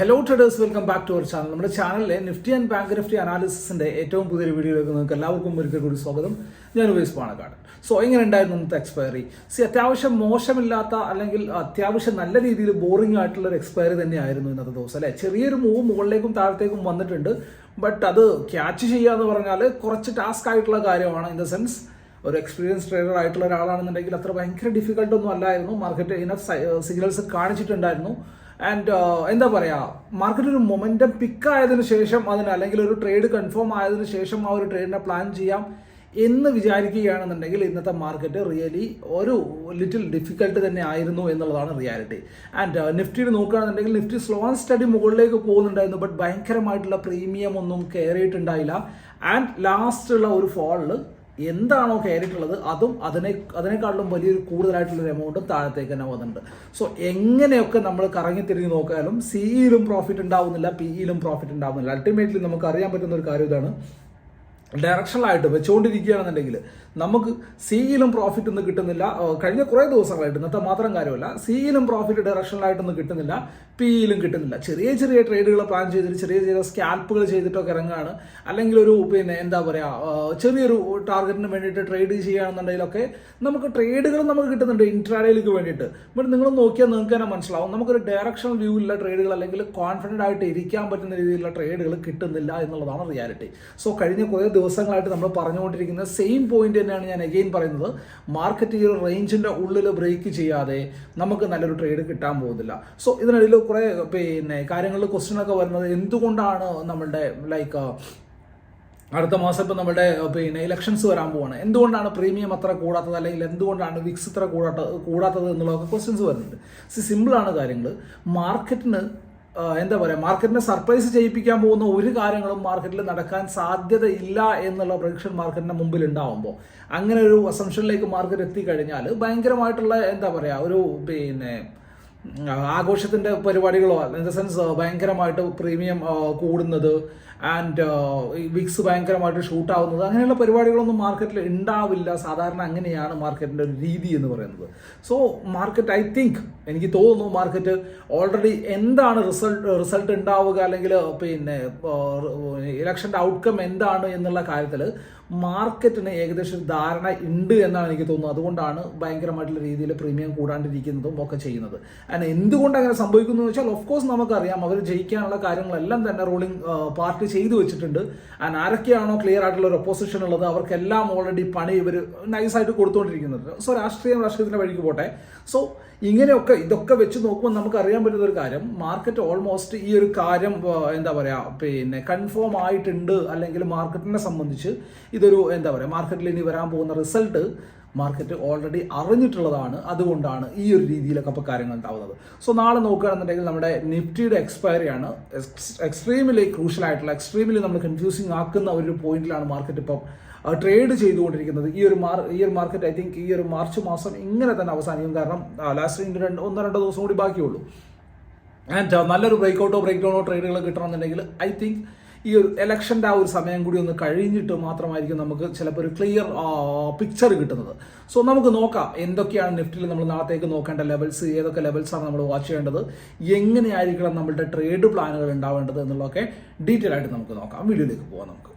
Hello traders welcome back to our channel നമ്മുടെ ചാനലിലെ Nifty and Bank Nifty അനാലിസിന്റെ ഏറ്റവും പുതിയൊരു വീഡിയോയിലേക്ക് നിങ്ങൾക്ക് എല്ലാവർക്കും ഒരിക്കൽ കൂടി സ്വാഗതം. ഞാൻ ഉപേസ് പാണക്കാട്. സോ എങ്ങനെ ഉണ്ടായിരുന്നു ഇന്നത്തെ എക്സ്പയറി സി അത്യാവശ്യം മോശമില്ലാത്ത അല്ലെങ്കിൽ അത്യാവശ്യം നല്ല രീതിയിൽ ബോറിംഗ് ആയിട്ടുള്ള ഒരു എക്സ്പയറി തന്നെയായിരുന്നു ഇന്നത്തെ ദിവസം അല്ലെ? ചെറിയൊരു മൂവ് മുകളിലേക്കും താഴത്തേക്കും വന്നിട്ടുണ്ട്. ബട്ട് അത് ക്യാച്ച് ചെയ്യുക എന്ന് പറഞ്ഞാൽ കുറച്ച് ടാസ്ക് ആയിട്ടുള്ള കാര്യമാണ്. ഇൻ ദ സെൻസ് ഒരു എക്സ്പീരിയൻസ് ട്രേഡർ ആയിട്ടുള്ള ഒരാളാണെന്നുണ്ടെങ്കിൽ അത്ര ഭയങ്കര ഡിഫിക്കൽട്ട് ഒന്നും അല്ലായിരുന്നു. മാർക്കറ്റ് ഇനഫ് സിഗ്നൽസ് കാണിച്ചിട്ടുണ്ടായിരുന്നു. ആൻഡ് എന്താ പറയുക മാർക്കറ്റ് ഒരു മൊമെന്റം പിക്ക് ആയതിനു ശേഷം അതിന് അല്ലെങ്കിൽ ഒരു ട്രേഡ് കൺഫേം ആയതിനു ശേഷം ആ ഒരു ട്രേഡിനെ പ്ലാൻ ചെയ്യാം എന്ന് വിചാരിക്കുകയാണെന്നുണ്ടെങ്കിൽ ഇന്നത്തെ മാർക്കറ്റ് റിയലി ഒരു ലിറ്റിൽ ഡിഫിക്കൽട്ട് തന്നെ ആയിരുന്നു എന്നുള്ളതാണ് റിയാലിറ്റി ആൻഡ് നിഫ്റ്റിയിൽ നോക്കുകയാണെന്നുണ്ടെങ്കിൽ നിഫ്റ്റി സ്ലോ ആൻഡ് സ്റ്റഡി മുകളിലേക്ക് പോകുന്നുണ്ടായിരുന്നു ബട്ട് ഭയങ്കരമായിട്ടുള്ള പ്രീമിയം ഒന്നും കയറിയിട്ടുണ്ടായില്ല ആൻഡ് ലാസ്റ്റുള്ള ഒരു ഫോളിൽ എന്താണോ കയറിയിട്ടുള്ളത് അതും അതിനെ അതിനേക്കാളും വലിയൊരു കൂടുതലായിട്ടുള്ളൊരു എമൗണ്ടും താഴത്തേക്ക് തന്നെ വന്നിട്ടുണ്ട്. സോ എങ്ങനെയൊക്കെ നമ്മൾ കറങ്ങി തിരിഞ്ഞ് നോക്കിയാലും സിയിലും പ്രോഫിറ്റ് ഉണ്ടാവുന്നില്ല പിയിലും പ്രോഫിറ്റ് ഉണ്ടാവുന്നില്ല. അൾട്ടിമേറ്റ്ലി നമുക്ക് അറിയാൻ പറ്റുന്ന ഒരു കാര്യം ഇതാണ്. ഡയറക്ഷണലായിട്ട് വെച്ചുകൊണ്ടിരിക്കുകയാണെന്നുണ്ടെങ്കിൽ നമുക്ക് സിയിലും പ്രോഫിറ്റ് ഒന്നും കിട്ടുന്നില്ല. കഴിഞ്ഞ കുറേ ദിവസങ്ങളായിട്ട് ഇന്നത്തെ മാത്രം കാര്യമല്ല സിയിലും പ്രോഫിറ്റ് ഡയറക്ഷനിലായിട്ടൊന്നും കിട്ടുന്നില്ല പിയിലും കിട്ടുന്നില്ല. ചെറിയ ചെറിയ ട്രേഡുകൾ പ്ലാൻ ചെയ്തിട്ട് ചെറിയ ചെറിയ സ്കാൽപ്പുകൾ ചെയ്തിട്ടൊക്കെ ഇറങ്ങുകയാണ്. അല്ലെങ്കിൽ ഒരു പിന്നെ എന്താ പറയുക ചെറിയൊരു ടാർഗറ്റിന് വേണ്ടിയിട്ട് ട്രേഡ് ചെയ്യുകയാണെന്നുണ്ടെങ്കിലൊക്കെ നമുക്ക് ട്രേഡുകൾ നമുക്ക് കിട്ടുന്നുണ്ട് ഇൻട്രാഡേയിലേക്ക് വേണ്ടിയിട്ട്. ബട്ട് നിങ്ങൾ നോക്കിയാൽ നിങ്ങൾക്ക് തന്നെ മനസ്സിലാവും. നമുക്കൊരു ഡയറക്ഷണൽ വ്യൂ ഉള്ള ട്രേഡുകൾ അല്ലെങ്കിൽ കോൺഫിഡന്റ് ആയിട്ട് ഇരിക്കാൻ പറ്റുന്ന രീതിയിലുള്ള ട്രേഡുകൾ കിട്ടുന്നില്ല എന്നുള്ളതാണ് റിയാലിറ്റി സോ കഴിഞ്ഞ കുറേ ദിവസങ്ങളായിട്ട് നമ്മൾ പറഞ്ഞുകൊണ്ടിരിക്കുന്ന സെയിം പോയിന്റ് തന്നെയാണ് ഞാൻ അഗെയിൻ പറയുന്നത്. മാർക്കറ്റ് ഈ ഒരു റേഞ്ചിന്റെ ഉള്ളിൽ ബ്രേക്ക് ചെയ്യാതെ നമുക്ക് നല്ലൊരു ട്രേഡ് കിട്ടാൻ പോകുന്നില്ല. സോ ഇതിനിടയിൽ കുറേ പിന്നെ കാര്യങ്ങളിൽ ക്വസ്റ്റ്യൻ ഒക്കെ വരുന്നത് എന്തുകൊണ്ടാണ് നമ്മളുടെ ലൈക്ക് അടുത്ത മാസം ഇപ്പം നമ്മുടെ പിന്നെ ഇലക്ഷൻസ് വരാൻ പോവാണ്. എന്തുകൊണ്ടാണ് പ്രീമിയം അത്ര കൂടാത്തത്? അല്ലെങ്കിൽ എന്തുകൊണ്ടാണ് വിക്സ് ഇത്ര കൂടാത്ത കൂടാത്തത് എന്നുള്ളതൊക്കെ ക്വസ്റ്റ്യൻസ് വരുന്നുണ്ട്. സിമ്പിളാണ് കാര്യങ്ങൾ. മാർക്കറ്റിന് എന്താ പറയുക മാർക്കറ്റിനെ സർപ്രൈസ് ചെയ്യിപ്പിക്കാൻ പോകുന്ന ഒരു കാര്യങ്ങളും മാർക്കറ്റിൽ നടക്കാൻ സാധ്യതയില്ല എന്നുള്ള പ്രൊഡിക്ഷൻ മാർക്കറ്റിന്റെ മുമ്പിൽ ഉണ്ടാവുമ്പോൾ അങ്ങനെ ഒരു അസംഷനിലേക്ക് മാർക്കറ്റ് എത്തിക്കഴിഞ്ഞാൽ ഭയങ്കരമായിട്ടുള്ള എന്താ പറയുക ഒരു പിന്നെ ആഘോഷത്തിന്റെ പരിപാടികളോ ഇൻ ദ സെൻസ് ഭയങ്കരമായിട്ട് പ്രീമിയം കൂടുന്നത് ആൻഡ് വിക്സ് ഭയങ്കരമായിട്ട് ഷൂട്ട് ആവുന്നത്. അങ്ങനെയുള്ള പരിപാടികളൊന്നും മാർക്കറ്റിൽ ഉണ്ടാവില്ല സാധാരണ അങ്ങനെയാണ് മാർക്കറ്റിന്റെ ഒരു രീതി എന്ന് പറയുന്നത്. സോ മാർക്കറ്റ് ഐ തിങ്ക് എനിക്ക് തോന്നുന്നു മാർക്കറ്റ് ഓൾറെഡി എന്താണ് റിസൾട്ട് റിസൾട്ട് ഉണ്ടാവുക അല്ലെങ്കിൽ പിന്നെ ഇലക്ഷന്റെ ഔട്ട്കം എന്താണ് എന്നുള്ള കാര്യത്തിൽ മാർക്കറ്റിന് ഏകദേശം ഒരു ധാരണ ഉണ്ട് എന്നാണ് എനിക്ക് തോന്നുന്നത്. അതുകൊണ്ടാണ് ഭയങ്കരമായിട്ടുള്ള രീതിയിൽ പ്രീമിയം കൂടാണ്ടിരിക്കുന്നതും ഒക്കെ ചെയ്യുന്നത്. ആൻഡ് എന്തുകൊണ്ട് അങ്ങനെ സംഭവിക്കുന്നു വെച്ചാൽ ഓഫ് കോഴ്സ് നമുക്കറിയാം. അവർ ജയിക്കാനുള്ള കാര്യങ്ങളെല്ലാം തന്നെ റൂളിംഗ് പാർട്ടി ചെയ്തു വെച്ചിട്ടുണ്ട്. ആൻഡ് ആരൊക്കെയാണോ ക്ലിയർ ആയിട്ടുള്ള ഒരു ഒപ്പോസിഷൻ ഉള്ളത് അവർക്കെല്ലാം ഓൾറെഡി പണി ഇവർ നൈസായിട്ട് കൊടുത്തുകൊണ്ടിരിക്കുന്നുണ്ട് സോ രാഷ്ട്രീയം രാഷ്ട്രീയത്തിന്റെ വഴിക്ക് പോട്ടെ. സോ ഇങ്ങനെയൊക്കെ ഇതൊക്കെ വെച്ച് നോക്കുമ്പോൾ നമുക്ക് അറിയാൻ പറ്റുന്ന ഒരു കാര്യം മാർക്കറ്റ് ഓൾമോസ്റ്റ് ഈ ഒരു കാര്യം എന്താ പറയുക പിന്നെ കൺഫേം ആയിട്ടുണ്ട് അല്ലെങ്കിൽ മാർക്കറ്റിനെ സംബന്ധിച്ച് ഇതൊരു എന്താ പറയുക മാർക്കറ്റിൽ ഇനി വരാൻ പോകുന്ന റിസൾട്ട് മാർക്കറ്റ് ഓൾറെഡി അറിഞ്ഞിട്ടുള്ളതാണ്. അതുകൊണ്ടാണ് ഈ ഒരു രീതിയിലൊക്കെ ഇപ്പോൾ കാര്യങ്ങൾ ഉണ്ടാവുന്നത്. സോ നാളെ നോക്കുകയാണെന്നുണ്ടെങ്കിൽ നമ്മുടെ നിഫ്റ്റിയുടെ എക്സ്പയറി ആണ്. എക്സ്ട്രീമിലി ക്രൂഷ്യൽ ആയിട്ടുള്ള എക്സ്ട്രീമിലി നമ്മൾ കൺഫ്യൂസിങ് ആക്കുന്ന ഒരു പോയിന്റിലാണ് മാർക്കറ്റ് ഇപ്പം ട്രേഡ് ചെയ്തുകൊണ്ടിരിക്കുന്നത്. ഈ ഒരു മാർ ഈ ഒരു മാർക്കറ്റ് ഐ തിങ്ക് ഈ ഒരു മാർച്ച് മാസം ഇങ്ങനെ തന്നെ അവസാനിക്കും. കാരണം ലാസ്റ്റ് രണ്ട് ഒന്നോ രണ്ടോ ദിവസം കൂടി ബാക്കിയുള്ളൂ. ആൻഡ് നല്ലൊരു ബ്രേക്ക്ഔട്ടോ ബ്രേക്ക് ഡൗണോ ട്രേഡുകൾ കിട്ടണമെന്നുണ്ടെങ്കിൽ ഐ തിങ്ക് ഈ ഒരു ഇലക്ഷന്റെ ആ ഒരു സമയം കൂടി ഒന്ന് കഴിഞ്ഞിട്ട് മാത്രമായിരിക്കും നമുക്ക് ചിലപ്പോൾ ഒരു ക്ലിയർ പിക്ചർ കിട്ടുന്നത്. സോ നമുക്ക് നോക്കാം എന്തൊക്കെയാണ് നിഫ്റ്റിൽ നമ്മൾ നാളത്തേക്ക് നോക്കേണ്ട ലെവൽസ് ഏതൊക്കെ ലെവൽസാണ് നമ്മൾ വാച്ച് ചെയ്യേണ്ടത് എങ്ങനെയായിരിക്കണം നമ്മളുടെ ട്രേഡ് പ്ലാനുകൾ ഉണ്ടാവേണ്ടത് എന്നുള്ളതൊക്കെ ഡീറ്റെയിൽ ആയിട്ട് നമുക്ക് നോക്കാം. വീഡിയോയിലേക്ക് പോകാം നമുക്ക്.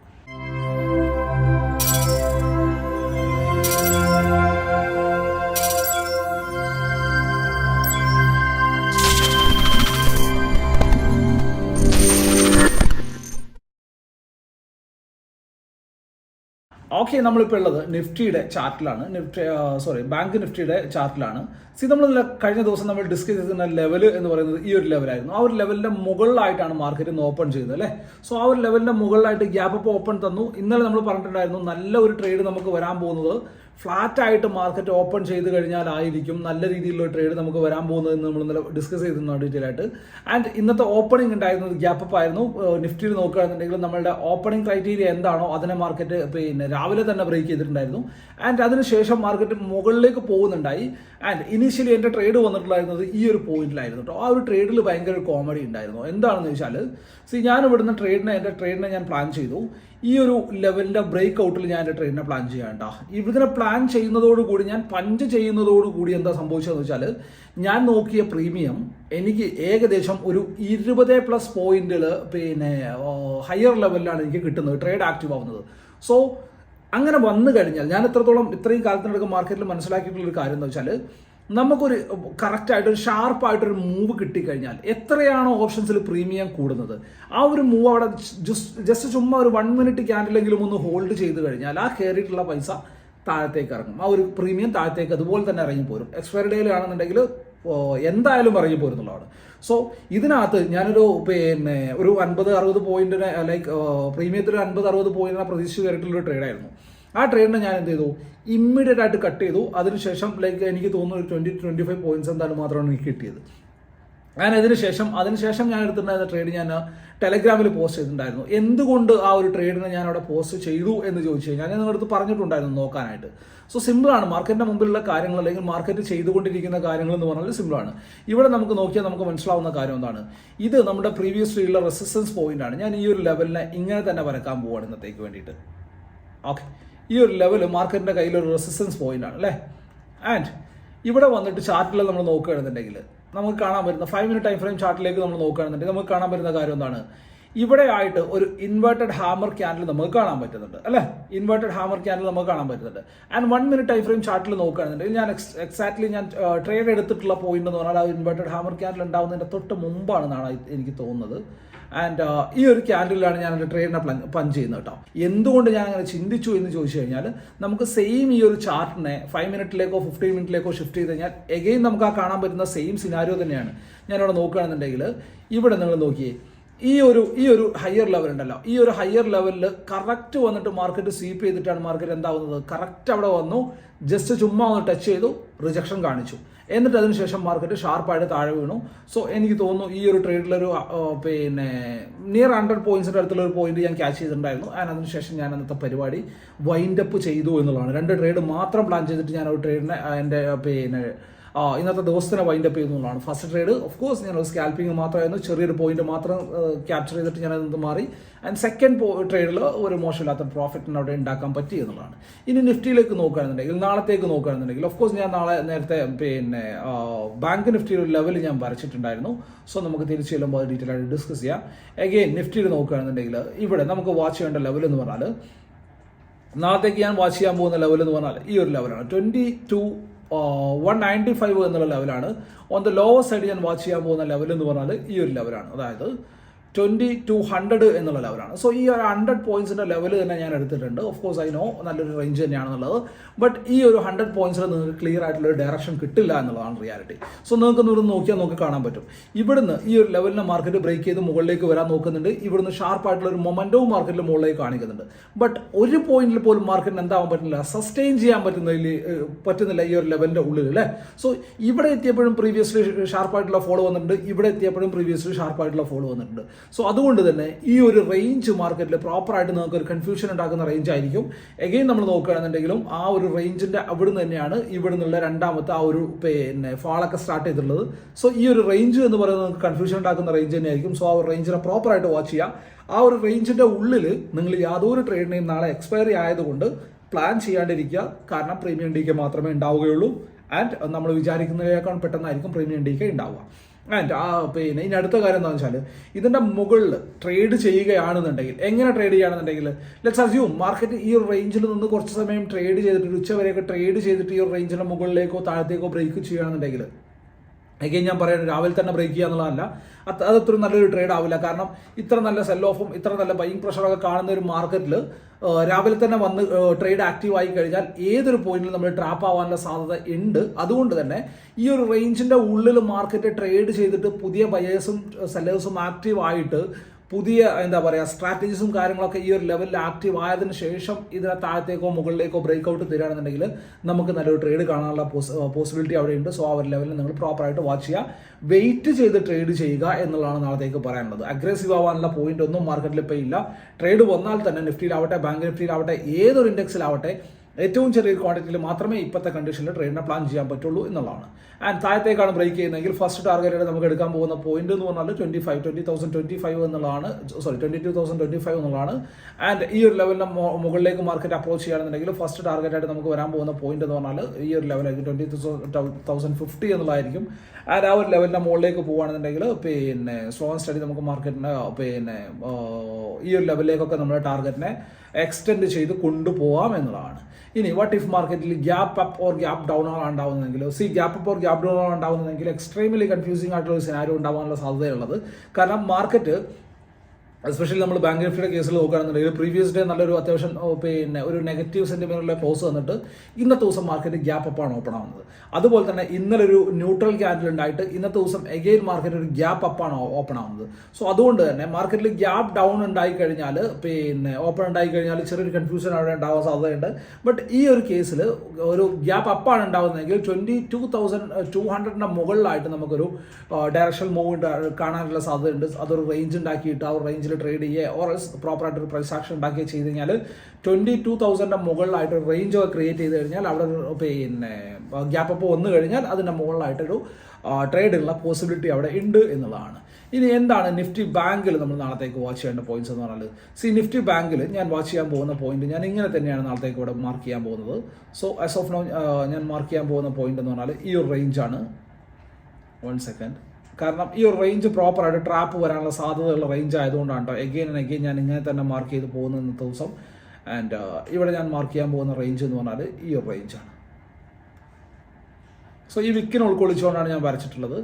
ഓക്കെ നമ്മളിപ്പോൾ ഉള്ളത് നിഫ്റ്റിയുടെ ചാർട്ടിലാണ്. നിഫ്റ്റി സോറി ബാങ്ക് നിഫ്റ്റിയുടെ ചാർട്ടിലാണ്. സി നമ്മൾ കഴിഞ്ഞ ദിവസം നമ്മൾ ഡിസ്കസ് ചെയ്തിരുന്ന ലെവൽ എന്ന് പറയുന്നത് ഈ ഒരു ലെവലായിരുന്നു ആ ഒരു ലെവലിന്റെ മുകളിലായിട്ടാണ് മാർക്കറ്റ് ഇന്ന് ഓപ്പൺ ചെയ്തത് അല്ലേ? സോ ആ ഒരു ലെവലിന്റെ മുകളിലായിട്ട് ഗ്യാപ്പ് അപ്പ് ഓപ്പൺ തന്നു. ഇന്നലെ നമ്മൾ പറഞ്ഞിട്ടുണ്ടായിരുന്നു നല്ല ഒരു ട്രേഡ് നമുക്ക് വരാൻ പോകുന്നത് ഫ്ലാറ്റ് ആയിട്ട് മാർക്കറ്റ് ഓപ്പൺ ചെയ്ത് കഴിഞ്ഞാലായിരിക്കും നല്ല രീതിയിലുള്ള ട്രേഡ് നമുക്ക് വരാൻ പോകുന്നത് എന്ന് നമ്മൾ ഇന്നലെ ഡിസ്കസ് ചെയ്തിരുന്നു ഡീറ്റെയിൽ ആയിട്ട്. ആൻഡ് ഇന്നത്തെ ഓപ്പണിംഗ് ഉണ്ടായിരുന്നത് ഗ്യാപ്പ് അപ്പ് ആയിരുന്നു. നിഫ്റ്റിയിൽ നോക്കുകയാണെന്നുണ്ടെങ്കിൽ നമ്മളുടെ ഓപ്പണിംഗ് ക്രൈറ്റീരിയ എന്താണോ അതിനെ മാർക്കറ്റ് പിന്നെ രാവിലെ തന്നെ ബ്രേക്ക് ചെയ്തിട്ടുണ്ടായിരുന്നു. ആൻഡ് അതിനുശേഷം മാർക്കറ്റ് മുകളിലേക്ക് പോകുന്നുണ്ടായി. ആൻഡ് ഇനീഷ്യലി എന്റെ ട്രേഡ് വന്നിട്ടുണ്ടായിരുന്നത് ഈ ഒരു പോയിന്റിലായിരുന്നു കേട്ടോ ആ ഒരു ട്രേഡിൽ ഭയങ്കര കോമഡി ഉണ്ടായിരുന്നു. എന്താണെന്ന് വെച്ചാൽ സി ഞാൻ ഇവിടുന്ന് ട്രേഡിനെ എന്റെ ട്രേഡിനെ ഞാൻ പ്ലാൻ ചെയ്തു. ഈ ഒരു ലെവലിന്റെ ബ്രേക്ക് ഔട്ടിൽ ഞാൻ എന്റെ ട്രെയിനിനെ പ്ലാൻ ചെയ്യാണ്ട ഇതിനെ പ്ലാൻ ചെയ്യുന്നതോടുകൂടി ഞാൻ പഞ്ച് ചെയ്യുന്നതോടുകൂടി എന്താ സംഭവിച്ചതെന്ന് വെച്ചാൽ ഞാൻ നോക്കിയ പ്രീമിയം എനിക്ക് ഏകദേശം ഒരു ഇരുപത് പ്ലസ് പോയിന്റുകൾ പിന്നെ ഹയർ ലെവലിലാണ് എനിക്ക് കിട്ടുന്നത് ട്രേഡ് ആക്റ്റീവ് ആവുന്നത്. സോ അങ്ങനെ വന്നു കഴിഞ്ഞാൽ ഞാൻ എത്രത്തോളം ഇത്രയും കാലത്തിനടക്കം മാർക്കറ്റിൽ മനസ്സിലാക്കിയിട്ടുള്ള ഒരു കാര്യം എന്ന് വെച്ചാൽ നമുക്കൊരു കറക്റ്റായിട്ടൊരു ഷാർപ്പായിട്ടൊരു മൂവ് കിട്ടിക്കഴിഞ്ഞാൽ എത്രയാണോ ഓപ്ഷൻസിൽ പ്രീമിയം കൂടുന്നത്? ആ ഒരു മൂവ് അവിടെ ജസ്റ്റ് ചുമ്മാ ഒരു വൺ മിനിറ്റ് ക്യാൻഡിലെങ്കിലും ഒന്ന് ഹോൾഡ് ചെയ്ത് കഴിഞ്ഞാൽ ആ കയറിയിട്ടുള്ള പൈസ താഴത്തേക്ക് ഇറങ്ങും. ആ ഒരു പ്രീമിയം താഴത്തേക്ക് അതുപോലെ തന്നെ ഇറങ്ങി പോരും. എക്സ്പയറി ഡേയിലാണെന്നുണ്ടെങ്കിൽ എന്തായാലും ഇറങ്ങി പോരുന്നുള്ളതാണ്. സോ ഇതിനകത്ത് ഞാനൊരു പിന്നെ ഒരു അൻപത് അറുപത് പോയിന്റിന് ലൈക്ക് പ്രീമിയത്തിൽ അൻപത് അറുപത് പോയിന്റിനെ പ്രതീക്ഷിച്ച് കയറിയിട്ടുള്ളൊരു ട്രേഡായിരുന്നു ആ ട്രേഡിനെ ഞാൻ എന്ത് ചെയ്തു? ഇമ്മീഡിയറ്റ് ആയിട്ട് കട്ട് ചെയ്തു. അതിനുശേഷം ലൈക്ക് എനിക്ക് തോന്നുന്നു ഒരു ട്വന്റി ട്വന്റി ഫൈവ് പോയിന്റ്സ് എന്തായാലും മാത്രമാണ് എനിക്ക് കിട്ടിയത്. ഞാൻ അതിനുശേഷം അതിനുശേഷം ഞാൻ എടുത്തിട്ടുണ്ടായിരുന്ന ട്രേഡ് ഞാൻ ടെലഗ്രാമിൽ പോസ്റ്റ് ചെയ്തിട്ടുണ്ടായിരുന്നു. എന്തുകൊണ്ട് ആ ഒരു ട്രേഡിനെ ഞാൻ അവിടെ പോസ്റ്റ് ചെയ്തു എന്ന് ചോദിച്ചു കഴിഞ്ഞാൽ ഞാൻ നിങ്ങളടുത്ത് പറഞ്ഞിട്ടുണ്ടായിരുന്നു നോക്കാനായിട്ട്. സോ സിമ്പിളാണ് മാർക്കറ്റിന്റെ മുമ്പിലുള്ള കാര്യങ്ങൾ അല്ലെങ്കിൽ മാർക്കറ്റ് ചെയ്തുകൊണ്ടിരിക്കുന്ന കാര്യങ്ങൾ എന്ന് പറഞ്ഞാൽ സിമ്പിളാണ് ഇവിടെ നമുക്ക് നോക്കിയാൽ നമുക്ക് മനസ്സിലാവുന്ന കാര്യം എന്താണ്? ഇത് നമ്മുടെ പ്രീവിയസ് ട്രീയിലുള്ള റെസിസ്റ്റൻസ് പോയിന്റ് ആണ്. ഞാൻ ഈ ഒരു ലെവലിനെ ഇങ്ങനെ തന്നെ വരക്കാൻ പോവാണ് ഇന്നത്തേക്ക് വേണ്ടിയിട്ട്. ഓക്കെ ഈ ഒരു ലെവൽ മാർക്കറ്റിന്റെ കയ്യിൽ ഒരു റെസിസ്റ്റൻസ് പോയിന്റ് ആണ് അല്ലേ? ആൻഡ് ഇവിടെ വന്നിട്ട് ചാർട്ടിൽ നമ്മൾ നോക്കുകയാണെന്നുണ്ടെങ്കിൽ നമുക്ക് കാണാൻ പറ്റുന്ന ഫൈവ് മിനിറ്റ് ടൈം ഫ്രെയിം ചാർട്ടിലേക്ക് നമ്മൾ നോക്കുകയാണെന്നുണ്ടെങ്കിൽ നമുക്ക് കാണാൻ പറ്റുന്ന കാര്യം എന്താണ്? ഇവിടെ ആയിട്ട് ഒരു ഇൻവേർട്ടഡ് ഹാമർ ക്യാൻഡിൽ നമുക്ക് കാണാൻ പറ്റുന്നുണ്ട് അല്ലേ? ഇൻവേർട്ടഡ് ഹാമർ ക്യാൻഡിൽ നമുക്ക് കാണാൻ പറ്റുന്നുണ്ട്. And one minute time frame ചാർട്ടിൽ നോക്കുകയാണെന്നുണ്ടെങ്കിൽ ഞാൻ എക്സാക്ട്ലി ഞാൻ ട്രേഡ് എടുത്തിട്ടുള്ള പോയിന്റ് എന്ന് പറഞ്ഞാൽ ആ ഇൻവേർട്ടഡ് ഹാമർ ക്യാൻഡിൽ ഉണ്ടാവുന്നതിന്റെ തൊട്ട് മുമ്പാണെന്നാണ് എനിക്ക് തോന്നുന്നത്. ആൻഡ് ഈ ഒരു ക്യാൻഡിലാണ് ഞാൻ എന്റെ ട്രേഡിനെ പ്ലൻ പഞ്ച് ചെയ്യുന്നത് കേട്ടോ എന്തുകൊണ്ട് ഞാൻ അങ്ങനെ ചിന്തിച്ചു എന്ന് ചോദിച്ചു കഴിഞ്ഞാൽ നമുക്ക് സെയിം ഈ ഒരു ചാർട്ടിനെ ഫൈവ് മിനിറ്റിലേക്കോ ഫിഫ്റ്റീൻ മിനിറ്റിലേക്കോ ഷിഫ്റ്റ് ചെയ്ത് കഴിഞ്ഞാൽ എഗെയിൻ നമുക്ക് ആ കാണാൻ പറ്റുന്ന സെയിം സിനാരിയോ തന്നെയാണ്. ഞാനിവിടെ നോക്കുകയാണെന്നുണ്ടെങ്കിൽ ഇവിടെ നിങ്ങൾ നോക്കിയേ. ഈ ഒരു ഈ ഒരു ഹയർ ലെവൽ ഉണ്ടല്ലോ. ഈ ഒരു ഹയർ ലെവലിൽ കറക്റ്റ് വന്നിട്ട് മാർക്കറ്റ് സ്വീപ്പ് ചെയ്തിട്ടാണ് മാർക്കറ്റ് എന്താവുന്നത്? കറക്റ്റ് അവിടെ വന്നു. ജസ്റ്റ് ചുമ്മാ ഒന്ന് ടച്ച് ചെയ്തു. റിജക്ഷൻ കാണിച്ചു. എന്നിട്ട് അതിനുശേഷം മാർക്കറ്റ് ഷാർപ്പായിട്ട് താഴെ വീണു. സോ എനിക്ക് തോന്നുന്നു ഈ ഒരു ട്രേഡിലൊരു പിന്നെ നിയർ ഹൺഡ്രഡ് പോയിന്റ്സിന്റെ അടുത്തുള്ള ഒരു പോയിന്റ് ഞാൻ ക്യാച്ച് ചെയ്തിട്ടുണ്ടായിരുന്നു. ആൻഡ് അതിനുശേഷം ഞാൻ അന്നത്തെ പരിപാടി വൈൻഡപ്പ് ചെയ്തു എന്നുള്ളതാണ്. രണ്ട് ട്രേഡ് മാത്രം പ്ലാൻ ചെയ്തിട്ട് ഞാൻ ഒരു ട്രേഡിനെ എന്റെ പിന്നെ ഇന്നത്തെ ദിവസത്തിനെ വൈൻഡ് അപ്പ് ചെയ്യുന്നതാണ് ഫസ്റ്റ് ട്രേഡ് ഓഫ് കോഴ്സ് ഞാൻ ഒരു സ്കാൽപ്പിംഗ് മാത്രമായിരുന്നു. ചെറിയൊരു പോയിന്റ് മാത്രം ക്യാപ്ചർ ചെയ്തിട്ട് ഞാൻ അത് മാറി. ആൻഡ് സെക്കൻഡ് ട്രേഡിൽ ഒരു മോശമില്ലാത്ത പ്രോഫിറ്റിന് അവിടെ ഉണ്ടാക്കാൻ പറ്റി എന്നുള്ളതാണ്. ഇനി നിഫ്റ്റിയിലേക്ക് നോക്കുകയാണെന്നുണ്ടെങ്കിൽ നാളത്തേക്ക് നോക്കുകയാണെന്നുണ്ടെങ്കിൽ ഓഫ് കോഴ്സ് ഞാൻ നാളെ നേരത്തെ പിന്നെ ബാങ്ക് നിഫ്റ്റിയുടെ ലെവൽ ഞാൻ വരച്ചിട്ടുണ്ടായിരുന്നു. സോ നമുക്ക് തിരിച്ചു ചെല്ലുമ്പോൾ അത് ഡീറ്റെയിൽ ആയിട്ട് ഡിസ്കസ് ചെയ്യാം. എഗെയിൻ നിഫ്റ്റിയിൽ നോക്കുകയാണെന്നുണ്ടെങ്കിൽ ഇവിടെ നമുക്ക് വാച്ച് ചെയ്യേണ്ട ലെവൽ എന്ന് പറഞ്ഞാൽ നാളത്തേക്ക് ഞാൻ വാച്ച് ചെയ്യാൻ പോകുന്ന ലെവൽ എന്ന് പറഞ്ഞാൽ ഈ ഒരു ലെവലാണ് twenty two one ninety five എന്നുള്ള ലെവലാണ് ഓൺ ദ ലോവർ സൈഡ് ഞാൻ വാച്ച് ചെയ്യാൻ പോകുന്ന ലെവൽ എന്ന് പറഞ്ഞാൽ ഈ ഒരു ലെവലാണ് അതായത് ട്വന്റി ടു ഹൺഡ്രഡ് എന്നുള്ള ലെവലാണ് സോ ഈ ഒരു ഹൺഡ്രഡ് പോയിന്റ്സിന്റെ ലെവൽ തന്നെ ഞാൻ എടുത്തിട്ടുണ്ട്. ഓഫ് കോഴ്സ് ഐ നോ നല്ലൊരു റേഞ്ച് തന്നെയാണെന്നുള്ളത്. ബട്ട് ഈ ഒരു ഹൺഡ്രഡ് പോയിന്റ്സിൽ നിങ്ങൾക്ക് ക്ലിയർ ആയിട്ടുള്ള ഒരു ഡയറക്ഷൻ കിട്ടില്ല എന്നുള്ളതാണ് റിയാലിറ്റി സോ നിങ്ങൾക്ക് ഇവിടുന്ന് നോക്കിയാൽ നമുക്ക് കാണാൻ പറ്റും. ഇവിടുന്ന് ഈ ഒരു ലെവലിനെ മാർക്കറ്റ് ബ്രേക്ക് ചെയ്ത് മുകളിലേക്ക് വരാൻ നോക്കുന്നുണ്ട്. ഇവിടുന്ന് ഷാർപ്പായിട്ടുള്ള ഒരു മൊമെന്റവും മാർക്കറ്റിൽ മുകളിലേക്ക് കാണിക്കുന്നുണ്ട്. ബട്ട് ഒരു പോയിന്റിൽ പോലും മാർക്കറ്റിന് എന്താവാൻ പറ്റുന്നില്ല. സസ്റ്റെയിൻ ചെയ്യാൻ പറ്റുന്നില്ല ഏഹ്, പറ്റുന്നില്ല ഈ ഒരു ലെവലിന്റെ ഉള്ളിൽ അല്ലേ? സോ ഇവിടെ എത്തിയപ്പോഴും പ്രീവിയസ്ലി ഷാർപ്പായിട്ടുള്ള ഫോളോ വന്നിട്ടുണ്ട്. ഇവിടെ എത്തിയപ്പോഴും പ്രീവിയസ്ലി ഷാർപ്പായിട്ടുള്ള ഫോളോ വന്നിട്ടുണ്ട്. സോ അതുകൊണ്ട് തന്നെ ഈ ഒരു റേഞ്ച് മാർക്കറ്റിൽ പ്രോപ്പറായിട്ട് നിങ്ങൾക്ക് ഒരു കൺഫ്യൂഷൻ ഉണ്ടാക്കുന്ന റേഞ്ച് ആയിരിക്കും. എഗെയിൻ നമ്മൾ നോക്കുകയാണെന്നുണ്ടെങ്കിലും ആ ഒരു റേഞ്ചിന്റെ അവിടുന്ന് തന്നെയാണ് ഇവിടെ നിന്നുള്ള രണ്ടാമത്തെ ആ ഒരു പിന്നെ ഫാളൊക്കെ സ്റ്റാർട്ട് ചെയ്തിട്ടുള്ളത്. സോ ഈ ഒരു റേഞ്ച് എന്ന് പറയുന്നത് നിങ്ങൾക്ക് കൺഫ്യൂഷൻ ഉണ്ടാക്കുന്ന റേഞ്ച് തന്നെയായിരിക്കും. സോ ആ ഒരു റേഞ്ചിനെ പ്രോപ്പറായിട്ട് വാച്ച് ചെയ്യുക. ആ ഒരു റേഞ്ചിന്റെ ഉള്ളിൽ നിങ്ങൾ യാതൊരു ട്രേഡിനെയും നാളെ എക്സ്പയറി ആയതുകൊണ്ട് പ്ലാൻ ചെയ്യാണ്ടിരിക്കുക. കാരണം പ്രീമിയം ഡി മാത്രമേ ഉണ്ടാവുകയുള്ളൂ. ആൻഡ് നമ്മൾ വിചാരിക്കുന്നതിനേക്കാൾ പെട്ടെന്നായിരിക്കും പ്രീമിയം ഡി ഉണ്ടാവുക. ആൻഡ് ആ പിന്നെ ഇനി അടുത്ത കാര്യം എന്താണെന്ന് വെച്ചാൽ ഇതിന്റെ മുകളിൽ ട്രേഡ് ചെയ്യുകയാണെന്നുണ്ടെങ്കിൽ എങ്ങനെ ട്രേഡ് ചെയ്യുകയാണെന്നുണ്ടെങ്കിൽ ലെറ്റ്സ് അസ്യൂം മാർക്കറ്റ് ഈ ഒരു റേഞ്ചിൽ നിന്ന് കുറച്ച് സമയം ട്രേഡ് ചെയ്തിട്ട് ഒരു ഉച്ച വരെയൊക്കെ ട്രേഡ് ചെയ്തിട്ട് ഈ ഒരു റേഞ്ചിന്റെ മുകളിലേക്കോ താഴത്തേക്കോ ബ്രേക്ക് ചെയ്യുകയാണെന്നുണ്ടെങ്കിൽ അഗൈൻ ഞാൻ പറയുന്നത് രാവിലെ തന്നെ ബ്രേക്ക് ചെയ്യുക എന്നുള്ളതല്ല. അത് അത് നല്ലൊരു ട്രേഡ് ആവില്ല. കാരണം ഇത്ര നല്ല സെൽ ഓഫും ഇത്ര നല്ല ബൈങ് പ്രഷറൊക്കെ കാണുന്ന ഒരു മാർക്കറ്റിൽ രാവിലെ തന്നെ വന്ന് ട്രേഡ് ആക്റ്റീവ് ആയി കഴിഞ്ഞാൽ ഏതൊരു പോയിന്റിൽ നമ്മൾ ട്രാപ്പ് ആവാനുള്ള സാധ്യത ഉണ്ട്. അതുകൊണ്ട് തന്നെ ഈ ഒരു റേഞ്ചിന്റെ ഉള്ളിൽ മാർക്കറ്റ് ട്രേഡ് ചെയ്തിട്ട് പുതിയ ബയേഴ്സും സെല്ലേഴ്സും ആക്റ്റീവ് ആയിട്ട് പുതിയ എന്താ പറയുക സ്ട്രാറ്റജീസും കാര്യങ്ങളൊക്കെ ഈ ഒരു ലെവലിൽ ആക്റ്റീവ് ആയതിന് ശേഷം ഇതിനെ താഴത്തേക്കോ മുകളിലേക്കോ ബ്രേക്ക് ഔട്ട് തരികയാണെന്നുണ്ടെങ്കിൽ നമുക്ക് നല്ലൊരു ട്രേഡ് കാണാനുള്ള പോസിബിലിറ്റി അവിടെ ഉണ്ട് സോ ആ ഒരു ലെവലിൽ നിങ്ങൾ പ്രോപ്പറായിട്ട് വാച്ച് ചെയ്യുക. വെയിറ്റ് ചെയ്ത് ട്രേഡ് ചെയ്യുക എന്നുള്ളതാണ് നാളത്തേക്ക് പറയാനുള്ളത്. അഗ്രസീവ് ആവാനുള്ള പോയിന്റ് ഒന്നും മാർക്കറ്റിൽ ഇപ്പോൾ ഇല്ല. ട്രേഡ് വന്നാൽ തന്നെ നിഫ്റ്റിയിലാവട്ടെ ബാങ്ക് നിഫ്റ്റിയിലാവട്ടെ ഏതൊരു ഇൻഡെക്സിലാവട്ടെ ഏറ്റവും ചെറിയ ക്വാണ്ടിറ്റിയിൽ മാത്രമേ ഇപ്പോഴത്തെ കണ്ടീഷനിൽ ട്രേഡിനെ പ്ലാൻ ചെയ്യാൻ പറ്റുള്ളൂ എന്നുള്ളതാണ്. ആൻഡ് താഴത്തേക്കാണ് ബ്രേക്ക് ചെയ്യുന്നതെങ്കിൽ ഫസ്റ്റ് ടാർഗറ്റ് നമുക്ക് എടുക്കാൻ പോകുന്ന പോയിന്റ് എന്ന് പറഞ്ഞാൽ twenty five twenty thousand twenty five എന്നുള്ളതാണ്. Sorry twenty two thousand twenty five എന്നുള്ളതാണ്. ആൻഡ് ഈ ഒരു ലെവലിന് മുകളിലേക്ക് മാർക്കറ്റ് അപ്രോച്ച് ചെയ്യുകയാണെന്നുണ്ടെങ്കിൽ ഫസ്റ്റ് ടാർഗറ്റ് ആയിട്ട് നമുക്ക് വരാൻ പോകുന്ന പോയിന്റ് എന്ന് പറഞ്ഞാൽ ഈ ഒരു ലെവലായിരിക്കും ട്വന്റി തൗസൻഡ് ഫിഫ്റ്റി എന്നുള്ളതായിരിക്കും. ആൻഡ് ആ ഒരു ലെവലിന്റെ മുകളിലേക്ക് പോകുകയാണെന്നുണ്ടെങ്കിൽ പിന്നെ സ്ലോ ആൻഡ് സ്റ്റഡി നമുക്ക് മാർക്കറ്റിന് പിന്നെ ഈ ഒരു ലെവലിലേക്കൊക്കെ നമ്മുടെ ടാർഗറ്റിനെ എക്സ്റ്റെൻഡ് ചെയ്ത് കൊണ്ടുപോകാം എന്നുള്ളതാണ്. ഇനി വാട്ട് ഇഫ് മാർക്കറ്റിൽ gap up or gap down ആണ് ഉണ്ടാവുന്നതെങ്കിൽ? See gap up or gap down ആണ് ഉണ്ടാവുന്നതെങ്കിൽ എക്സ്ട്രീമലി കൺഫ്യൂസിംഗ് ആയിട്ടുള്ള ഒരു സിനാരോ ഉണ്ടാവാനുള്ള സാധ്യതയുള്ളത്. കാരണം മാർക്കറ്റ് എസ്പെഷ്യലി നമ്മൾ ബാങ്ക് നിഫ്റ്റിയുടെ കേസിൽ നോക്കുകയാണെന്നുണ്ടെങ്കിൽ പ്രീവിയസ് ഡേ നല്ലൊരു അത്യാവശ്യം പിന്നെ ഒരു നെഗറ്റീവ് സെന്റിമെന്റിലെ ക്ലോസ് വന്നിട്ട് ഇന്നത്തെ ദിവസം മാർക്കറ്റ് ഗ്യാപ്പ് അപ്പ് ആണ് ഓപ്പൺ ആവുന്നത്. അതുപോലെ തന്നെ ഇന്നലെ ഒരു ന്യൂട്രൽ ക്യാൻഡിൽ ഉണ്ടായിട്ട് ഇന്നത്തെ ദിവസം എഗെയിൻ മാർക്കറ്റ് ഒരു ഗ്യാപ്പ് അപ്പ് ആണ് ഓപ്പൺ ആവുന്നത്. സോ അതുകൊണ്ട് തന്നെ മാർക്കറ്റിൽ ഗ്യാപ്പ് ഡൗൺ ഉണ്ടായി കഴിഞ്ഞാൽ പിന്നെ ഓപ്പൺ ഉണ്ടായി കഴിഞ്ഞാൽ ചെറിയൊരു കൺഫ്യൂഷൻ അവിടെ ഉണ്ടാവാൻ സാധ്യതയുണ്ട്. ബട്ട് ഈ ഒരു കേസിൽ ഒരു ഗ്യാപ്പ് അപ്പാണ് ഉണ്ടാവുന്നതെങ്കിൽ ട്വന്റി ടു തൗസൻഡ് ടു ഹൺഡ്രഡിന്റെ മുകളിലായിട്ട് നമുക്കൊരു ഡയറക്ഷൻ മൂവ് കാണാനുള്ള സാധ്യതയുണ്ട്. അതൊരു റേഞ്ച് ഉണ്ടാക്കിയിട്ട് ആ ഒരു റേഞ്ചിൽ ട്രേഡ് ചെയ്യുക ഓർ പ്രോപ്പറായിട്ട് ഒരു പ്രൈസ് ആക്ഷൻ ഉണ്ടാക്കി ചെയ്ത് കഴിഞ്ഞാൽ ട്വന്റി ടു തൗസൻഡിന്റെ മുകളിലായിട്ട് ഒരു റേഞ്ച് ക്രിയേറ്റ് ചെയ്ത് കഴിഞ്ഞാൽ അവിടെ പിന്നെ ഗ്യാപ്പ് അപ്പ് വന്നു കഴിഞ്ഞാൽ അതിന്റെ മുകളിലായിട്ടൊരു ട്രേഡിനുള്ള പോസിബിലിറ്റി അവിടെ ഉണ്ട് എന്നുള്ളതാണ്. ഇനി എന്താണ് നിഫ്റ്റി ബാങ്കിൽ നമ്മൾ നാളത്തേക്ക് വാച്ച് ചെയ്യേണ്ട പോയിന്റ്സ് എന്ന് പറഞ്ഞാൽ സി നിഫ്റ്റി ബാങ്കിൽ ഞാൻ വാച്ച് ചെയ്യാൻ പോകുന്ന പോയിന്റ് ഞാൻ ഇങ്ങനെ തന്നെയാണ് നാളത്തേക്ക് ഇവിടെ മാർക്ക് ചെയ്യാൻ പോകുന്നത്. സോ ആസ് ഓഫ് നോ ഞാൻ മാർക്ക് ചെയ്യാൻ പോകുന്ന പോയിന്റ് എന്ന് പറഞ്ഞാൽ ഈ ഒരു റേഞ്ചാണ് വൺ സെക്കൻഡ് കാരണം ഈ ഒരു റേഞ്ച് പ്രോപ്പറായിട്ട് ട്രാപ്പ് വരാനുള്ള സാധ്യതയുള്ള റേഞ്ച് ആയതുകൊണ്ടാണ് കേട്ടോ എഗെയിൻ ആൻഡ് എഗെയിൻ ഞാൻ ഇങ്ങനെ തന്നെ മാർക്ക് ചെയ്ത് പോകുന്ന ഇന്നത്തെ ദിവസം ആൻഡ് ഇവിടെ ഞാൻ മാർക്ക് ചെയ്യാൻ പോകുന്ന റേഞ്ച് എന്ന് പറഞ്ഞാൽ ഈ ഒരു റേഞ്ചാണ് സോ ഈ വിക്കിനെ ഉൾക്കൊള്ളിച്ചുകൊണ്ടാണ് ഞാൻ വരച്ചിട്ടുള്ളത്.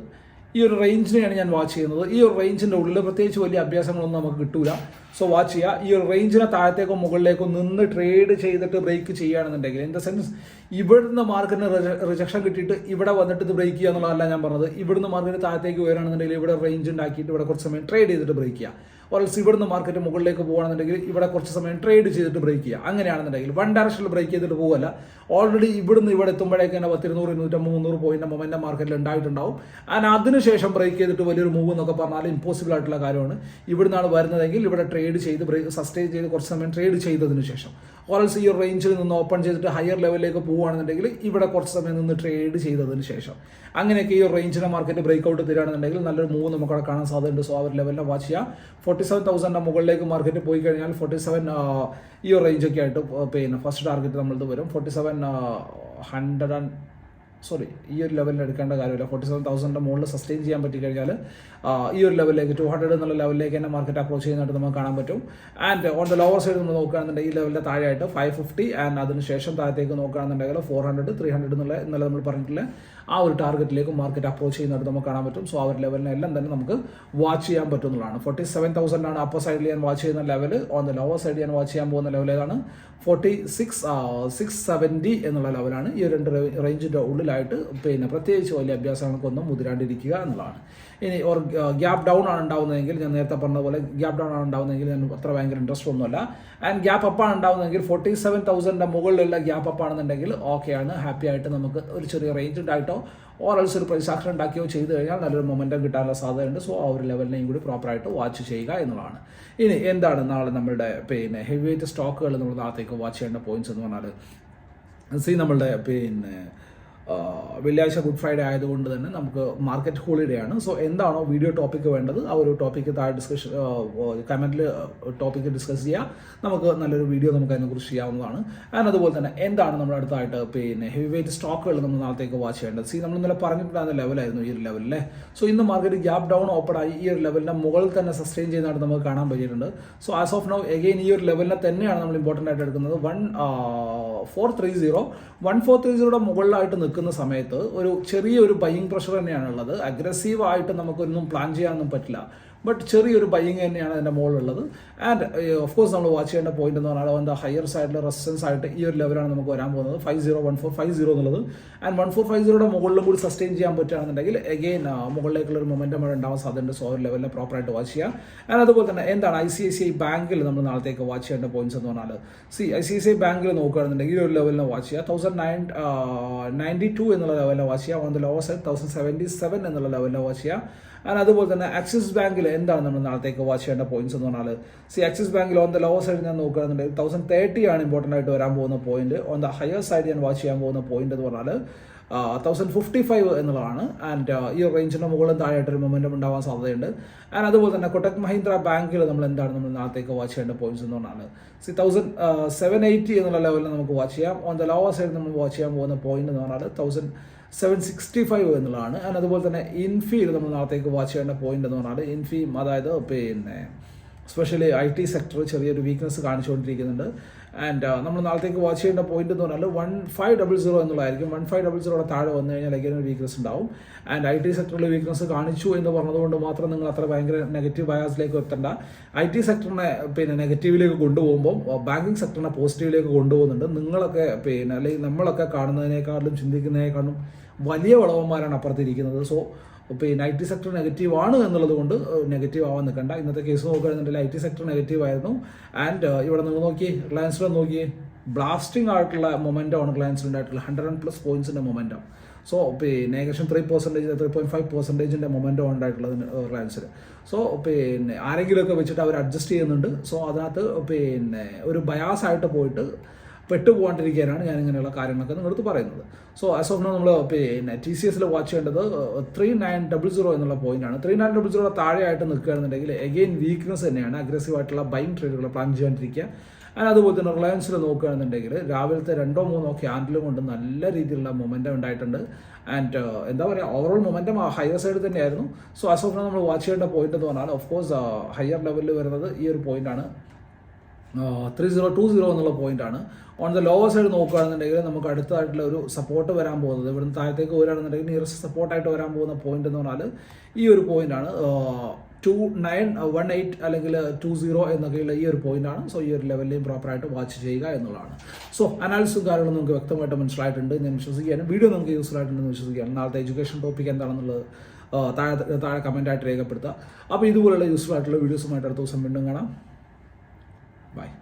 ഈ ഒരു റേഞ്ചിനെയാണ് ഞാൻ വാച്ച് ചെയ്യുന്നത്. ഈ ഒരു റേഞ്ചിന്റെ ഉള്ളിൽ പ്രത്യേകിച്ച് വലിയ അഭ്യാസങ്ങളൊന്നും നമുക്ക് കിട്ടൂല. സോ വാച്ച് ചെയ്യുക. ഈ ഒരു റേഞ്ചിനെ താഴത്തേക്കോ മുകളിലേക്കോ നിന്ന് ട്രേഡ് ചെയ്തിട്ട് ബ്രേക്ക് ചെയ്യുകയാണെന്നുണ്ടെങ്കിൽ ഇൻ ദ സെൻസ് ഇവിടുന്ന് മാർക്കറ്റിന് റിജക്ഷൻ കിട്ടിയിട്ട് ഇവിടെ വന്നിട്ട് ഇത് ബ്രേക്ക് ചെയ്യുക എന്നുള്ളതല്ല ഞാൻ പറഞ്ഞത്. ഇവിടുന്ന് മാർക്കറ്റ് താഴത്തേക്ക് വരികയാണെന്നുണ്ടെങ്കിൽ ഇവിടെ റേഞ്ച് ഉണ്ടാക്കിയിട്ട് ഇവിടെ കുറച്ച് സമയം ട്രേഡ് ചെയ്തിട്ട് ബ്രേക്ക് ചെയ്യുക. ഓൾസ് ഇവിടുന്ന് മാർക്കറ്റ് മുകളിലേക്ക് പോകുകയാണെന്നുണ്ടെങ്കിൽ ഇവിടെ കുറച്ച് സമയം ട്രേഡ് ചെയ്തിട്ട് ബ്രേക്ക് ചെയ്യുക. അങ്ങനെയാണെന്നുണ്ടെങ്കിൽ വൺ ഡയറക്ഷനിൽ ബ്രേക്ക് ചെയ്തിട്ട് പോകല്ല ഓൾറെഡി ഇവിടുന്ന് ഇവിടെ എത്തുമ്പോഴേക്ക് തന്നെ പത്തിരുന്നൂറ് ഇരുന്നൂറ്റമ്പത് മുന്നൂറ് പോയിന്റ് മൊമെന്റ് മാർക്കറ്റിൽ ഉണ്ടായിട്ടുണ്ടാവും. ആൻഡ് അതിനുശേഷം ബ്രേക്ക് ചെയ്തിട്ട് വലിയൊരു മൂവ് എന്നൊക്കെ പറഞ്ഞാൽ ഇമ്പോസിബിൾ ആയിട്ടുള്ള കാര്യമാണ്. ഇവിടുന്നാണ് വരുന്നതെങ്കിൽ ഇവിടെ ട്രേഡ് ചെയ്ത് ബ്രേക്ക് സസ്റ്റെയിൻ ചെയ്ത് കുറച്ച് സമയം ട്രേഡ് ചെയ്തതിന് ശേഷം ഓൾസ് ഈ ഒരു റേഞ്ചിൽ നിന്ന് ഓപ്പൺ ചെയ്തിട്ട് ഹയർ ലെവലിലേക്ക് പോവുകയാണെന്നുണ്ടെങ്കിൽ ഇവിടെ കുറച്ച് സമയം നിന്ന് ട്രേഡ് ചെയ്തതിന് ശേഷം. അങ്ങനെയൊക്കെ ഈ ഒരു റേഞ്ചിനെ മാർക്കറ്റ് ബ്രേക്ക് ഔട്ട് തരികയാണെന്നുണ്ടെങ്കിൽ നല്ലൊരു മൂവ് നമുക്ക് അവിടെ കാണാൻ സാധ്യതയുണ്ട്. സോ ആ ഒരു ലെവലിനെ വാച്ച് ചെയ്യാം ഫോർട്ടി സെവൻ തൗസൻഡിന്റെ മുകളിലേക്ക് മാർക്കറ്റ് പോയി കഴിഞ്ഞാൽ ഫോർട്ടി സെവൻ ഈ റേഞ്ചൊക്കെ ആയിട്ട് പിന്നെ ഫസ്റ്റ് ടാർഗറ്റ് നമ്മളത് വരും. Forty seven hundred and sorry ഈ ഒരു ലെവലിൽ എടുക്കേണ്ട കാര്യമില്ല. ഫോർട്ടി സെവൻ തൗസൻഡിന്റെ മുകളിൽ സസ്റ്റെയിൻ ചെയ്യാൻ പറ്റി കഴിഞ്ഞാൽ ഈ ഒരു ലെവലിലേക്ക് ടു ഹൺഡ്രഡ് എന്നുള്ള ലെവലിലേക്ക് തന്നെ മാർക്കറ്റ് അപ്രോച്ച് ചെയ്യുന്നതായിട്ട് നമുക്ക് കാണാൻ പറ്റും. And on the lower side നമ്മൾ നോക്കുകയാണെന്നുണ്ടെങ്കിൽ ഈ ലെവലിന്റെ താഴെയായിട്ട് ഫൈവ് ഫിഫ്റ്റി ആൻഡ് അതിനുശേഷം താഴത്തേക്ക് നോക്കുകയാണെന്നുണ്ടെങ്കിൽ ഫോർ ഹൺഡ്രഡ് ത്രീ ഹൺഡ്രഡ് എന്നുള്ള ഇന്നലെ നമ്മൾ പറഞ്ഞിട്ടുള്ള ആ ഒരു ടാർഗറ്റിലേക്ക് മാർക്കറ്റ് അപ്രോച്ച് ചെയ്യുന്നതായിട്ട് നമുക്ക് കാണാൻ പറ്റും. സോ ആ ഒരു ലെവലിനെ എല്ലാം തന്നെ നമുക്ക് വാച്ച് ചെയ്യാൻ പറ്റുന്നതാണ്. ഫോർട്ടി സെവൻ തൗസൻഡ് ആണ് അപ്പർ സൈഡിൽ ഞാൻ വാച്ച് ചെയ്യുന്ന level on the lower side ഞാൻ വാച്ച് ചെയ്യാൻ പോകുന്ന ലെവൽ ഏതാണ്? ഫോർട്ടി സിക്സ് സിക്സ് സെവന്റി എന്നുള്ള ലെവലാണ് ഈ രണ്ട് റേഞ്ചിന്റെ ഉള്ളിലായിട്ട് പിന്നെ പ്രത്യേകിച്ച് വലിയ അഭ്യാസങ്ങൾക്കൊന്നും മുതിരാണ്ടിരിക്കുക എന്നുള്ളതാണ്. ഇനി ഓർ ഗ്യാപ് ഡൗൺ ആണ് ഉണ്ടാവുന്നതെങ്കിൽ ഞാൻ നേരത്തെ പറഞ്ഞ പോലെ ഗ്യാപ്പ് ഡൗൺ ആണ് ഉണ്ടാവുന്നതെങ്കിൽ ഞാൻ അത്ര ഭയങ്കര ഇൻട്രസ്റ്റ് ഒന്നുമല്ല. ആൻഡ് ഗ്യാപ്പ് അപ്പ് ആണ് ഉണ്ടാവുന്നതെങ്കിൽ ഫോർട്ടി സെവൻ തൗസൻഡിന്റെ മുകളിലുള്ള ഗ്യാപ്പ് അപ്പ് ആണെന്നുണ്ടെങ്കിൽ ആണ്. ഹാപ്പി ആയിട്ട് നമുക്ക് ഒരു ചെറിയ റേഞ്ച് ഉണ്ടായിട്ടോ ഓർ എൽസ് ഒരു ആക്ഷൻ ഉണ്ടാക്കിയോ ചെയ്ത് കഴിഞ്ഞാൽ നല്ലൊരു മൊമെന്റം കിട്ടാനുള്ള സാധ്യതയുണ്ട്. സോ ആ ഒരു ലെവലിനെയും കൂടി പ്രോപ്പറായിട്ട് വാച്ച് ചെയ്യുക എന്നുള്ളതാണ്. ഇനി എന്താണ് നാളെ നമ്മളുടെ പിന്നെ ഹെവി വെയിറ്റ് സ്റ്റോക്കുകൾ നമ്മൾ നാളത്തേക്ക് വാച്ച് ചെയ്യേണ്ട പോയിന്റ്സ് എന്ന് പറഞ്ഞാൽ സി നമ്മളുടെ പിന്നെ വെള്ളിയാഴ്ച ഗുഡ് ഫ്രൈഡേ ആയതുകൊണ്ട് തന്നെ നമുക്ക് മാർക്കറ്റ് ഹോളിഡേ ആണ്. സോ എന്താണോ വീഡിയോ ടോപ്പിക്ക് വേണ്ടത് ആ ഒരു ടോപ്പിക്ക് താഴെ ഡിസ്കഷൻ കമന്റിൽ ടോപ്പിക്ക് ഡിസ്കസ് ചെയ്യാം. നമുക്ക് നല്ലൊരു വീഡിയോ നമുക്ക് അതിനെക്കുറിച്ച് ചെയ്യാവുന്നതാണ്. ആൻഡ് അതുപോലെ തന്നെ എന്താണ് നമ്മുടെ അടുത്തായിട്ട് പിന്നെ ഹെവി വെയിറ്റ് സ്റ്റോക്കുകൾ നമ്മൾ നാളത്തേക്ക് വാച്ച് ചെയ്യേണ്ടത്? സി നമ്മൾ ഇന്നലെ പറഞ്ഞിട്ടുണ്ടായിരുന്ന ലെവലായിരുന്നു ഈ ഒരു ലെവലിലെ സോ ഇന്ന് മാർക്കറ്റ് ഗ്യാപ്പ് ഡൗൺ ഓപ്പൺ ആയി. ഈ ഒരു ലെവലിന്റെ മുകളിൽ തന്നെ സസ്റ്റെയിൻ ചെയ്യുന്നതായിട്ട് നമുക്ക് കാണാൻ പറ്റിയിട്ടുണ്ട്. So as of now again ഈ ഒരു ലെവലിനെ തന്നെയാണ് നമ്മൾ ഇമ്പോർട്ടന്റ് ആയിട്ട് എടുക്കുന്നത്. One four three zero one four three സീറോയുടെ മുകളിലായിട്ട് നിൽക്കുന്ന സമയത്ത് ഒരു ചെറിയൊരു ബൈയിങ് പ്രഷർ തന്നെയാണുള്ളത്. അഗ്രസീവ് ആയിട്ട് നമുക്കൊന്നും പ്ലാൻ ചെയ്യാനൊന്നും പറ്റില്ല. ബട്ട് ചെറിയൊരു ബയ്യിങ് തന്നെയാണ് അതിന്റെ മുകളിലുള്ളത്. ആൻഡ് ഓഫ് കോഴ്സ് നമ്മൾ വാച്ച് ചെയ്യേണ്ട പോയിന്റ് എന്ന് പറഞ്ഞാൽ അതിന്റെ ഹയർ സൈഡിൽ റെസിസ്റ്റൻസ് ആയിട്ട് ഈ ഒരു ലെവലാണ് നമുക്ക് വരാൻ പോകുന്നത്. Five zero one four five zero എന്നുള്ളത്. ആൻഡ് വൺ ഫോർ ഫൈവ് സീറോയുടെ മുകളിലും കൂടി സസ്റ്റെയിൻ ചെയ്യാൻ പറ്റുകയാണെന്നുണ്ടെങ്കിൽ എഗെയിൻ മുകളിലേക്കുള്ള ഒരു മൊമെന്റം അവിടെ ഉണ്ടാവാൻ സാധ്യതയുണ്ട്. സോ ഒരു ലെവലിൽ പ്രോപ്പറായിട്ട് വാച്ച് ചെയ്യുക. ആൻഡ് അതുപോലെ തന്നെ എന്താണ് I C I C I ബാങ്കിൽ നമ്മൾ നാളത്തേക്ക് വാച്ച് ചെയ്യേണ്ട പോയിന്റ്സ് എന്ന് പറഞ്ഞാൽ C I C I C I ബാങ്കിൽ നോക്കുകയാണെന്നുണ്ടെങ്കിൽ ഈ ഒരു ലെവലിനെ വാച്ച് ചെയ്യുക. തൗസൻഡ് നയൻ നയന്റി ടു എന്നുള്ള ലെവലിനെ വാച്ച് ചെയ്യുക. On the lower side thousand seventy seven എന്നുള്ള ലെവലിനെ വാച്ച് ചെയ്യുക. ആൻഡ് അതുപോലെ തന്നെ ആക്സിസ് ബാങ്കിൽ എന്താണ് നമ്മൾ നാളത്തേക്ക് വാച്ച് ചെയ്യേണ്ട പോയിന്റ്സ് എന്ന് പറഞ്ഞാൽ സി ആക്സിസ് ബാങ്കിൽ ഓൺ ദ ലോവർ സൈഡ് ഞാൻ നോക്കുകയാണെന്നുണ്ടെങ്കിൽ തൗസൻഡ് തേർട്ടി ആണ് ഇമ്പോർട്ടന്റ് ആയിട്ട് വരാൻ പോകുന്ന point on the higher side ഞാൻ വാച്ച് ചെയ്യാൻ പോകുന്ന പോയിന്റ് എന്ന് പറഞ്ഞാൽ തൗസൻഡ് ഫിഫ്റ്റി ഫൈവ് എന്നുള്ളതാണ്. ആൻഡ് ഈ റേഞ്ചിന്റെ മുകളിൽ താഴെയായിട്ട് ഒരു മൊമെന്റം ഉണ്ടാവാൻ സാധ്യതയുണ്ട്. ആൻഡ് അതുപോലെ തന്നെ കൊട്ടക് മഹീന്ദ്ര ബാങ്കിൽ നമ്മൾ എന്താണ് നമ്മൾ നാളത്തേക്ക് വാച്ച് ചെയ്യേണ്ട പോയിന്റ്സ് എന്ന് പറഞ്ഞാൽ സി തൗസൻഡ് സെവൻ എയ്റ്റി എന്നുള്ള ലെവലിൽ നമുക്ക് വാച്ച് ചെയ്യാം. ഓൺ ദ ലോവർ സൈഡ് നമ്മൾ വാച്ച് ചെയ്യാൻ പോകുന്ന പോയിന്റ് എന്ന് പറഞ്ഞാൽ തൗസൻഡ് സെവൻ സിക്സ്റ്റി ഫൈവ് എന്നുള്ളതാണ്. ആൻഡ് അതുപോലെ തന്നെ ഇൻഫിയിൽ നമ്മൾ നാളത്തേക്ക് വാച്ച് ചെയ്യേണ്ട പോയിന്റ് എന്ന് പറഞ്ഞാൽ ഇൻഫിയും അതായത് പിന്നെ സ്പെഷ്യലി ഐ ടി സെക്ടർ ചെറിയൊരു വീക്ക്നെസ് കാണിച്ചുകൊണ്ടിരിക്കുന്നുണ്ട്. ആൻഡ് നമ്മൾ നാളത്തേക്ക് വാച്ച് ചെയ്യേണ്ട പോയിന്റ് എന്ന് പറഞ്ഞാൽ വൺ ഫൈവ് ഡബിൾ സീറോ എന്നുള്ളതായിരിക്കും. വൺ ഫൈവ് ഡബിൾ സീറോയുടെ താഴെ വന്നു കഴിഞ്ഞാൽ അഗൈൻ ഒരു വീക്ക്നസ് ഉണ്ടാവും. ആൻഡ് ഐ ടി സെക്ടറിൽ വീക്ക്നസ് കാണിച്ചു എന്ന് പറഞ്ഞതുകൊണ്ട് മാത്രം നിങ്ങൾ അത്ര ഭയങ്കര നെഗറ്റീവ് ബയാസിലേക്ക് എത്തേണ്ട. ഐ ടി സെക്ടറിനെ പിന്നെ നെഗറ്റീവിലേക്ക് കൊണ്ടുപോകുമ്പോൾ ബാങ്കിങ് സെക്ടറിനെ പോസിറ്റീവിലേക്ക് കൊണ്ടുപോകുന്നുണ്ട്. നിങ്ങളൊക്കെ പിന്നെ അല്ലെങ്കിൽ നമ്മളൊക്കെ കാണുന്നതിനേക്കാളും ചിന്തിക്കുന്നതിനേക്കാളും വലിയ വളവന്മാരാണ് അപ്പുറത്തിരിക്കുന്നത് സോ പിന്നെ ഐ ടി സെക്ടർ നെഗറ്റീവ് ആണ് എന്നുള്ളത് കൊണ്ട് നെഗറ്റീവ് ആവാൻ നിൽക്കണ്ട. ഇന്നത്തെ കേസ് നോക്കുകയാണെന്നുണ്ടെങ്കിൽ ഐ ടി സെക്ടർ നെഗറ്റീവ് ആയിരുന്നു ആൻഡ് ഇവിടെ നിങ്ങൾ നോക്കി റിലയൻസിൽ നോക്കി. ബ്ലാസ്റ്റിംഗ് ആയിട്ടുള്ള മൊമെന്റം ആണ് റിലയൻസിൽ ഉണ്ടായിട്ടുള്ള ഹൺഡ്രഡ് ആൻഡ് പ്ലസ് പോയിന്റ്സിന്റെ മൊമെന്റം സോ പിന്നെ ഏകദേശം three percentage three point five പെർസെന്റേജിന്റെ momentum ഉണ്ടായിട്ടുള്ളത് റിലയൻസിൽ സോ പിന്നെ ആരെങ്കിലുമൊക്കെ വെച്ചിട്ട് അവർ അഡ്ജസ്റ്റ് ചെയ്യുന്നുണ്ട്. സോ അതിനകത്ത് പിന്നെ ഒരു ബയാസ് ആയിട്ട് പോയിട്ട് പെട്ടുപോകാണ്ടിരിക്കാനാണ് ഞാൻ ഇങ്ങനെയുള്ള കാര്യങ്ങളൊക്കെ നിങ്ങളടുത്ത് പറയുന്നത്. സോ ആസ് ഓഫ് നോ നമ്മൾ പിന്നെ ടി സി എസിൽ വാച്ച് ചെയ്യേണ്ടത് ത്രീ നയൻ ഡബിൾ സീറോ എന്നുള്ള പോയിന്റ് ആണ്. ത്രീ നയൻ ഡബിൾ സീറോ താഴെയായിട്ട് നിൽക്കുകയാണെന്നുണ്ടെങ്കിൽ എഗെയിൻ വീക്ക്നെസ് തന്നെയാണ്. അഗ്രസീവ് ആയിട്ടുള്ള ബൈങ് ട്രേഡുകൾ പ്ലാൻ ചെയ്യാണ്ടിരിക്കുക. ആൻഡ് അതുപോലെ തന്നെ റിലയൻസിൽ നോക്കുകയാണെന്നുണ്ടെങ്കിൽ രാവിലത്തെ രണ്ടോ മൂന്നോ ക്യാൻഡിലും കൊണ്ട് നല്ല രീതിയിലുള്ള മൊമെന്റം ഉണ്ടായിട്ടുണ്ട്. ആൻഡ് എന്താ പറയുക ഓവറോൾ മൊമെന്റം ഹയർ സൈഡ് തന്നെയായിരുന്നു. സോ അസോഫ് നമ്മൾ വാച്ച് ചെയ്യേണ്ട പോയിന്റ് എന്ന് പറഞ്ഞാൽ ഓഫ് കോഴ്സ് ഹയർ ലെവലിൽ വരുന്നത് ഈ ഒരു പോയിന്റാണ് ത്രീ സീറോ ടു സീറോ എന്നുള്ള പോയിന്റ് ആണ്. ഓൺ ദ ലോവർ സൈഡ് നോക്കുകയാണെന്നുണ്ടെങ്കിൽ നമുക്ക് അടുത്തതായിട്ടുള്ള ഒരു സപ്പോർട്ട് വരാൻ പോകുന്നത്. ഇവിടുന്ന് താഴത്തേക്ക് വരികയാണെന്നുണ്ടെങ്കിൽ നിയറസ്റ്റ് സപ്പോർട്ടായിട്ട് വരാൻ പോകുന്ന പോയിന്റ് എന്ന് പറഞ്ഞാൽ ഈ ഒരു പോയിന്റ് ആണ്. ടു നയൻ വൺ എയ്റ്റ് അല്ലെങ്കിൽ ടു സീറോ എന്നൊക്കെയുള്ള ഈ ഒരു പോയിന്റ് ആണ്. സോ ഈ ഒരു ലെവലിലെയും പ്രോപ്പറായിട്ട് വാച്ച് ചെയ്യുക എന്നുള്ളതാണ്. സോ അനാലിസും കാര്യങ്ങളും നമുക്ക് വ്യക്തമായിട്ട് മനസ്സിലായിട്ടുണ്ട്. ഞാൻ വിശ്വസിക്കുകയാണ്. വീഡിയോ നമുക്ക് യൂസ്ഫുൾ ആയിട്ടുണ്ടെന്ന് വിശ്വസിക്കുകയാണ്. നാളത്തെ എഡ്യൂക്കേഷൻ ടോപ്പിക് എന്താണെന്നുള്ളത് താഴെ താഴെ കമന്റായിട്ട് രേഖപ്പെടുത്തുക. അപ്പോൾ ഇതുപോലുള്ള യൂസ്ഫുൾ ആയിട്ടുള്ള വീഡിയോസുമായിട്ട് അടുത്ത ദിവസം വീണ്ടും കാണാം. Bye.